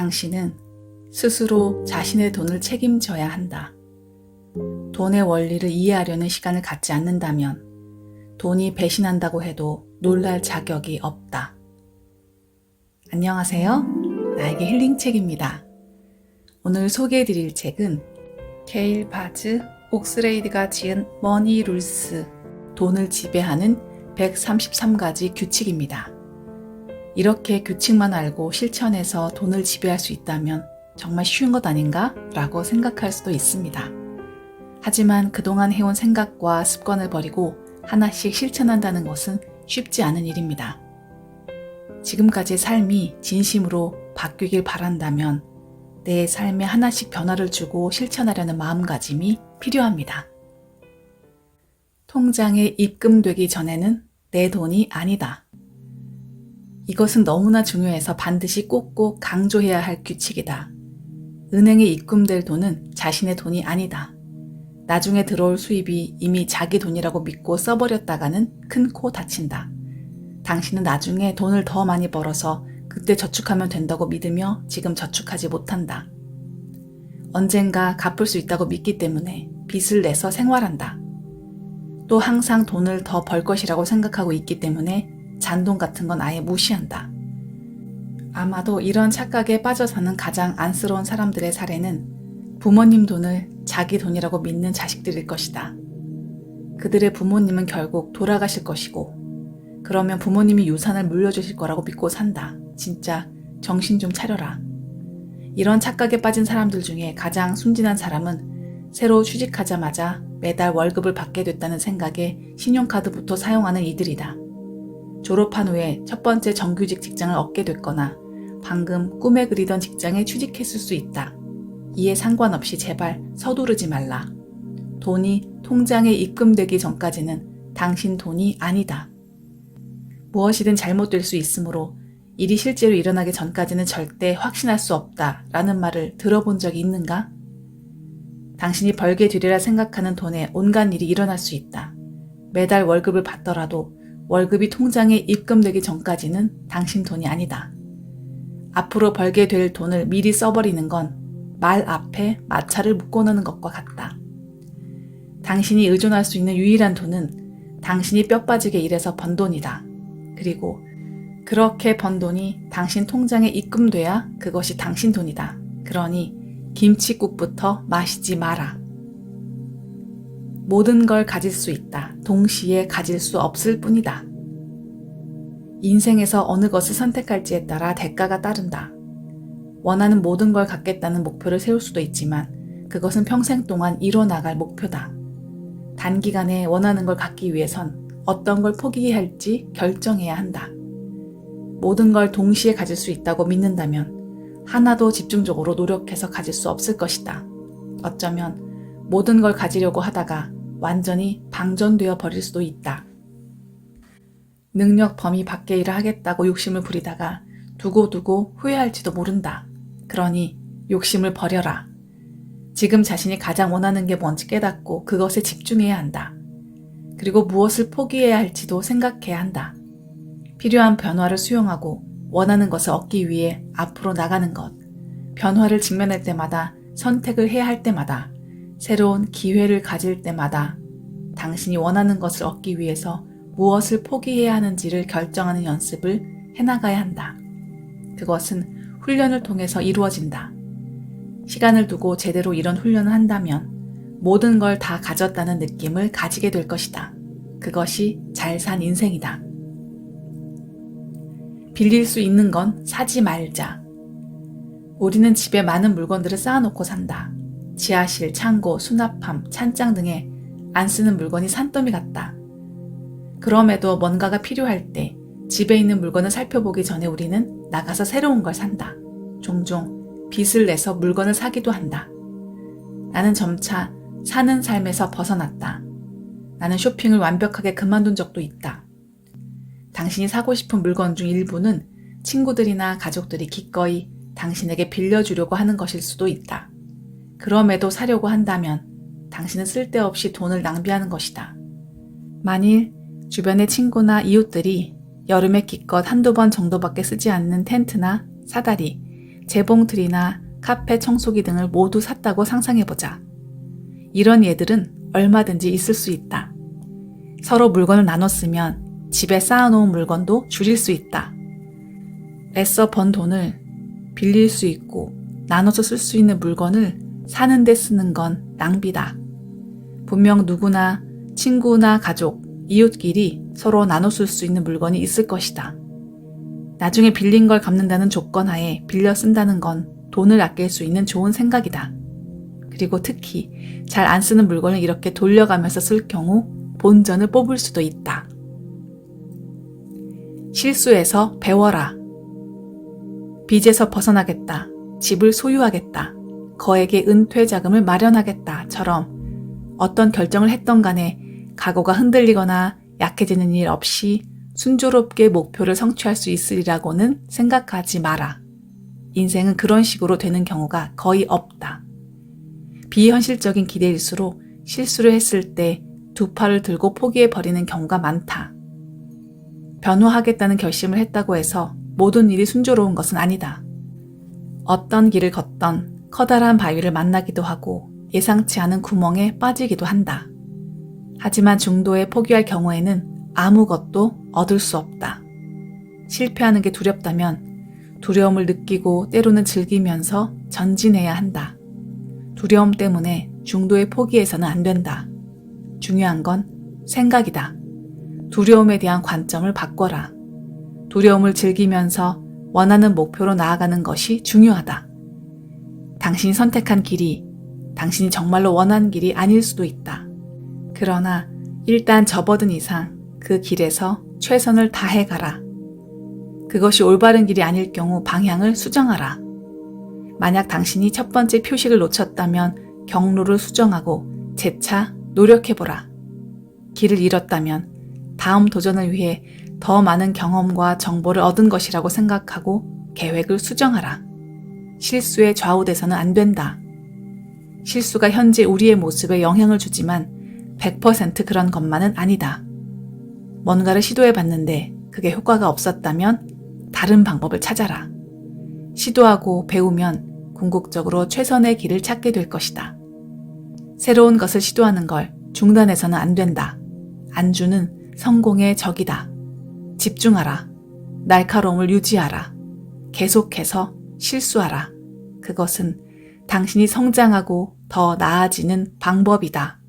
당신은 스스로 자신의 돈을 책임져야 한다. 돈의 원리를 이해하려는 시간을 갖지 않는다면 돈이 배신한다고 해도 놀랄 자격이 없다. 안녕하세요. 나에게 힐링책입니다. 오늘 소개해 드릴 책은 케일 바즈 옥스레이드가 지은 머니 룰스 돈을 지배하는 133가지 규칙입니다. 이렇게 규칙만 알고 실천해서 돈을 지배할 수 있다면 정말 쉬운 것 아닌가? 라고 생각할 수도 있습니다. 하지만 그동안 해온 생각과 습관을 버리고 하나씩 실천한다는 것은 쉽지 않은 일입니다. 지금까지의 삶이 진심으로 바뀌길 바란다면 내 삶에 하나씩 변화를 주고 실천하려는 마음가짐이 필요합니다. 통장에 입금되기 전에는 내 돈이 아니다. 이것은 너무나 중요해서 반드시 꼭꼭 강조해야 할 규칙이다. 은행에 입금될 돈은 자신의 돈이 아니다. 나중에 들어올 수입이 이미 자기 돈이라고 믿고 써버렸다가는 큰 코 다친다. 당신은 나중에 돈을 더 많이 벌어서 그때 저축하면 된다고 믿으며 지금 저축하지 못한다. 언젠가 갚을 수 있다고 믿기 때문에 빚을 내서 생활한다. 또 항상 돈을 더 벌 것이라고 생각하고 있기 때문에 잔돈 같은 건 아예 무시한다. 아마도 이런 착각에 빠져 사는 가장 안쓰러운 사람들의 사례는 부모님 돈을 자기 돈이라고 믿는 자식들일 것이다. 그들의 부모님은 결국 돌아가실 것이고, 그러면 부모님이 유산을 물려주실 거라고 믿고 산다. 진짜 정신 좀 차려라. 이런 착각에 빠진 사람들 중에 가장 순진한 사람은 새로 취직하자마자 매달 월급을 받게 됐다는 생각에 신용카드부터 사용하는 이들이다. 졸업한 후에 첫 번째 정규직 직장을 얻게 됐거나 방금 꿈에 그리던 직장에 취직했을 수 있다. 이에 상관없이 제발 서두르지 말라. 돈이 통장에 입금되기 전까지는 당신 돈이 아니다. 무엇이든 잘못될 수 있으므로 일이 실제로 일어나기 전까지는 절대 확신할 수 없다 라는 말을 들어본 적이 있는가? 당신이 벌게 되리라 생각하는 돈에 온갖 일이 일어날 수 있다. 매달 월급을 받더라도 월급이 통장에 입금되기 전까지는 당신 돈이 아니다. 앞으로 벌게 될 돈을 미리 써버리는 건 말 앞에 마찰을 묶어놓는 것과 같다. 당신이 의존할 수 있는 유일한 돈은 당신이 뼈 빠지게 일해서 번 돈이다. 그리고 그렇게 번 돈이 당신 통장에 입금돼야 그것이 당신 돈이다. 그러니 김치국부터 마시지 마라. 모든 걸 가질 수 있다. 동시에 가질 수 없을 뿐이다. 인생에서 어느 것을 선택할지에 따라 대가가 따른다. 원하는 모든 걸 갖겠다는 목표를 세울 수도 있지만 그것은 평생 동안 이뤄나갈 목표다. 단기간에 원하는 걸 갖기 위해선 어떤 걸 포기해야 할지 결정해야 한다. 모든 걸 동시에 가질 수 있다고 믿는다면 하나도 집중적으로 노력해서 가질 수 없을 것이다. 어쩌면 모든 걸 가지려고 하다가 완전히 방전되어 버릴 수도 있다. 능력 범위 밖의 일을 하겠다고 욕심을 부리다가 두고두고 후회할지도 모른다. 그러니 욕심을 버려라. 지금 자신이 가장 원하는 게 뭔지 깨닫고 그것에 집중해야 한다. 그리고 무엇을 포기해야 할지도 생각해야 한다. 필요한 변화를 수용하고 원하는 것을 얻기 위해 앞으로 나가는 것. 변화를 직면할 때마다 선택을 해야 할 때마다 새로운 기회를 가질 때마다 당신이 원하는 것을 얻기 위해서 무엇을 포기해야 하는지를 결정하는 연습을 해나가야 한다. 그것은 훈련을 통해서 이루어진다. 시간을 두고 제대로 이런 훈련을 한다면 모든 걸 다 가졌다는 느낌을 가지게 될 것이다. 그것이 잘 산 인생이다. 빌릴 수 있는 건 사지 말자. 우리는 집에 많은 물건들을 쌓아놓고 산다. 지하실, 창고, 수납함, 찬장 등에 안 쓰는 물건이 산더미 같다. 그럼에도 뭔가가 필요할 때 집에 있는 물건을 살펴보기 전에 우리는 나가서 새로운 걸 산다. 종종 빚을 내서 물건을 사기도 한다. 나는 점차 사는 삶에서 벗어났다. 나는 쇼핑을 완벽하게 그만둔 적도 있다. 당신이 사고 싶은 물건 중 일부는 친구들이나 가족들이 기꺼이 당신에게 빌려주려고 하는 것일 수도 있다. 그럼에도 사려고 한다면 당신은 쓸데없이 돈을 낭비하는 것이다. 만일 주변의 친구나 이웃들이 여름에 기껏 한두 번 정도밖에 쓰지 않는 텐트나 사다리, 재봉틀이나 카페 청소기 등을 모두 샀다고 상상해보자. 이런 예들은 얼마든지 있을 수 있다. 서로 물건을 나눠 쓰면 집에 쌓아놓은 물건도 줄일 수 있다. 애써 번 돈을 빌릴 수 있고 나눠서 쓸 수 있는 물건을 사는데 쓰는 건 낭비다. 분명 누구나 친구나 가족, 이웃끼리 서로 나눠 쓸 수 있는 물건이 있을 것이다. 나중에 빌린 걸 갚는다는 조건 하에 빌려 쓴다는 건 돈을 아낄 수 있는 좋은 생각이다. 그리고 특히 잘 안 쓰는 물건을 이렇게 돌려가면서 쓸 경우 본전을 뽑을 수도 있다. 실수에서 배워라. 빚에서 벗어나겠다. 집을 소유하겠다. 거액의 은퇴 자금을 마련하겠다.처럼 어떤 결정을 했던 간에 각오가 흔들리거나 약해지는 일 없이 순조롭게 목표를 성취할 수 있으리라고는 생각하지 마라. 인생은 그런 식으로 되는 경우가 거의 없다. 비현실적인 기대일수록 실수를 했을 때 두 팔을 들고 포기해버리는 경우가 많다. 변호하겠다는 결심을 했다고 해서 모든 일이 순조로운 것은 아니다. 어떤 길을 걷던 커다란 바위를 만나기도 하고 예상치 않은 구멍에 빠지기도 한다. 하지만 중도에 포기할 경우에는 아무것도 얻을 수 없다. 실패하는 게 두렵다면 두려움을 느끼고 때로는 즐기면서 전진해야 한다. 두려움 때문에 중도에 포기해서는 안 된다. 중요한 건 생각이다. 두려움에 대한 관점을 바꿔라. 두려움을 즐기면서 원하는 목표로 나아가는 것이 중요하다. 당신이 선택한 길이 당신이 정말로 원하는 길이 아닐 수도 있다. 그러나 일단 접어든 이상 그 길에서 최선을 다해 가라. 그것이 올바른 길이 아닐 경우 방향을 수정하라. 만약 당신이 첫 번째 표식을 놓쳤다면 경로를 수정하고 재차 노력해보라. 길을 잃었다면 다음 도전을 위해 더 많은 경험과 정보를 얻은 것이라고 생각하고 계획을 수정하라. 실수에 좌우돼서는 안 된다. 실수가 현재 우리의 모습에 영향을 주지만 100% 그런 것만은 아니다. 뭔가를 시도해 봤는데 그게 효과가 없었다면 다른 방법을 찾아라. 시도하고 배우면 궁극적으로 최선의 길을 찾게 될 것이다. 새로운 것을 시도하는 걸 중단해서는 안 된다. 안주는 성공의 적이다. 집중하라. 날카로움을 유지하라. 계속해서 실수하라. 그것은 당신이 성장하고 더 나아지는 방법이다.